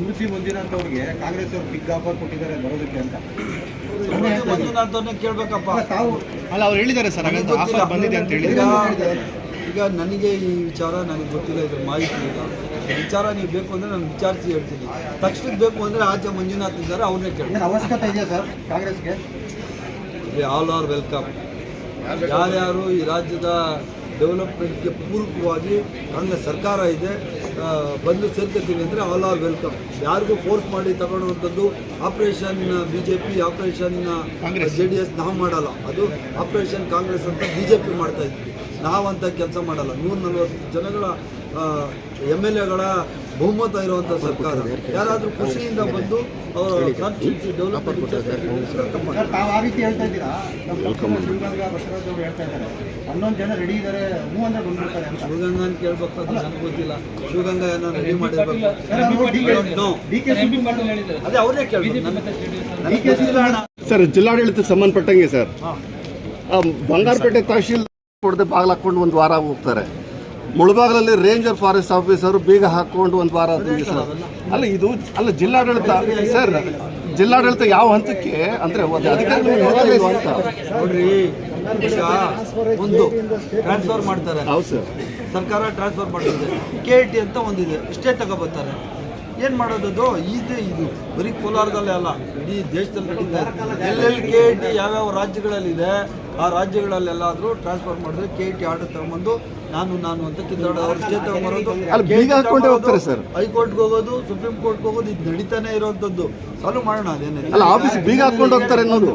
ಮಂಜುನಾಥ್ ಅವ್ರಿಗೆ ಕಾಂಗ್ರೆಸ್ ಅವರು big offer ಕೊಟ್ಟಿದ್ದಾರೆ ಬರೋದಕ್ಕೆ ಅಂತ. ಕೇಳ್ಬೇಕಪ್ಪ. ತಾವು ಅಲ್ಲ ಅವ್ರು ಹೇಳಿದ್ದಾರೆ ಸರ್ ಹಾಗಾದ್ರೆ ಆಫರ್ ಬಂದಿದೆ ಅಂತ ಹೇಳಿದ್ದಾರೆ ಈಗ ನನಗೆ ಈ ವಿಚಾರ ನನಗೆ ಗೊತ್ತಿಲ್ಲ ಇದ್ರ ಮಾಹಿತಿ ಇಲ್ಲ ವಿಚಾರ ನೀವು ಬೇಕು ಅಂದರೆ ನಾನು ವಿಚಾರಿಸಿ ಹೇಳ್ತೀನಿ. ತಕ್ಷಣಕ್ಕೆ ಬೇಕು ಅಂದರೆ ಆಚೆ ಮಂಜುನಾಥ್ ಇದ್ದಾರೆ ಅವ್ರನ್ನೇ ಕೇಳಿ ಏನ್ ಅವಶ್ಯಕತೆ ಇದೆಯಾ ಸರ್ ಕಾಂಗ್ರೆಸ್ಗೆ? All are welcome. ಯಾರ್ಯಾರು ಈ ರಾಜ್ಯದ ಡೆವಲಪ್ಮೆಂಟ್ಗೆ ಪೂರಕವಾಗಿ ನನ್ನ ಸರ್ಕಾರ ಇದೆ ಬಂದು ಸೇರ್ಕೊತೀವಿ ಅಂದರೆ ಆಲ್ ಆರ್ ವೆಲ್ಕಮ್ ಯಾರಿಗೂ ಫೋರ್ಸ್ ಮಾಡಿ ತಗೊಳ್ಳುವಂಥದ್ದು operation B J P operation Congress. J D S ನಾವು ಮಾಡಲ್ಲ. ಅದು ಆಪರೇಷನ್ ಕಾಂಗ್ರೆಸ್ ಅಂತ ಬಿ ಜೆ ಪಿ ಮಾಡ್ತಾ ಇದ್ವಿ. ನಾವಂತ ಕೆಲಸ ಮಾಡಲ್ಲ. ನೂರ ನಲ್ವತ್ತು ಜನಗಳ ಎಂ ಎಲ್ ಎಗಳ ಬಹುಮತ ಇರುವಂಥ ಸರ್ಕಾರ ಯಾರಾದರೂ ಕೃಷಿಯಿಂದ ಬಂದು ಅವರ ಕಾನ್ಸ್ಟಿಟ್ಯೂನ್ಸಿ ಡೆವಲಪ್ಮೆಂಟ್ ಸರ್ ತಾವು ಆ ರೀತಿ ಹೇಳ್ತಾ ಇದ್ದೀರಾ? ಹನ್ನೊಂದು ಜನ ರೆಡಿ ಇದ್ದಾರೆ ಹ್ಞೂ ಅಂದ್ರೆ ಬಂದ್ಬಿಡ್ತಾರೆ ಅಂತ. ಶಿವಗಂಗನ್ ಕೇಳ್ಬೇಕು ಅಂತ ನನಗೆ ಗೊತ್ತಿಲ್ಲ. ಶಿವಗಂಗಾ ಏನೋ ರೆಡಿ ಮಾಡಿರ್ಬೇಕು. ಸರ್, ಅವರು ಸರ್ ಜಿಲ್ಲಾಡಳಿತಕ್ಕೆ ಸಂಬಂಧಪಟ್ಟಂಗೆ ಸರ್. ಬಂಗಾರಪೇಟೆ ತಹಶೀಲ್ ಕೊಡದೆ ಬಾಗಿಲು ಹಾಕೊಂಡು ಒಂದು ವಾರ ಹೋಗ್ತಾರೆ. ಮುಳಬಾಗಲಲ್ಲಿ ರೇಂಜರ್ ಫಾರೆಸ್ಟ್ ಆಫೀಸರ್ ಬೀಗ ಹಾಕೊಂಡು ಒಂದು ವಾರ ಆದ್ಮೇಲೆ ಸರ್ ಅಲ್ಲ ಇದು ಅಲ್ಲ ಜಿಲ್ಲಾಡಳಿತ ಸರ್ ಜಿಲ್ಲಾಡಳಿತ ಯಾವ ಹಂತಕ್ಕೆ ಅಂದ್ರೆ ಒಂದು ಅಧಿಕಾರಿಗಳು ಅಂತ. ನೋಡ್ರಿ ಈಗ ಒಂದು ಟ್ರಾನ್ಸ್ಫರ್ ಮಾಡ್ತಾರೆ. ಹೌದು ಸರ್. ಸರ್ಕಾರ ಟ್ರಾನ್ಸ್ಫರ್ ಮಾಡ್ತದೆ. ಕೆ ಟಿ ಅಂತ ಒಂದಿದೆ ಇಷ್ಟೇ ತಗೋಬರ್ತಾರೆ. ಏನು ಮಾಡೋದದು? ಇದು ಇದು. ಬರೀ ಕೋಲಾರದಲ್ಲೇ ಅಲ್ಲ ಇಡೀ ದೇಶದಲ್ಲಿ ನಡೀತಾ ಎಲ್ ಎಲ್ಲೆಲ್ಲಿ ಕೆ ಟಿ ಯಾವ್ಯಾವ ರಾಜ್ಯಗಳಲ್ಲಿದೆ ಆ ರಾಜ್ಯಗಳಲ್ಲೆಲ್ಲಾದ್ರೂ ಟ್ರಾನ್ಸ್ಫರ್ ಮಾಡಿದ್ರೆ ಕೆ ಟಿ ಆರ್ಡರ್ ತಗೊಂಬಂದು ನಾನು ನಾನು ಅಂತ ಕಿತ್ತಾಡೋ ಅವ್ರ ಇಷ್ಟೇ ತಗೊಂಬರೋದು. ಅಲ್ಲಿ ಬೀಗ ಹಾಕ್ಕೊಂಡೇ ಹೋಗ್ತಾರೆ ಸರ್. ಹೈಕೋರ್ಟ್ಗೆ ಹೋಗೋದು ಸುಪ್ರೀಂ ಕೋರ್ಟ್ಗೆ ಹೋಗೋದು ಇದು ನಡೀತಾನೆ ಇರೋವಂಥದ್ದು ಸಾಲ್ವ್ ಮಾಡೋಣ ಅದೇನೇ? ಅಲ್ಲ ಆಫೀಸ್ ಬೀಗ ಹಾಕೊಂಡು ಹೋಗ್ತಾರೆ ಅನ್ನೋದು.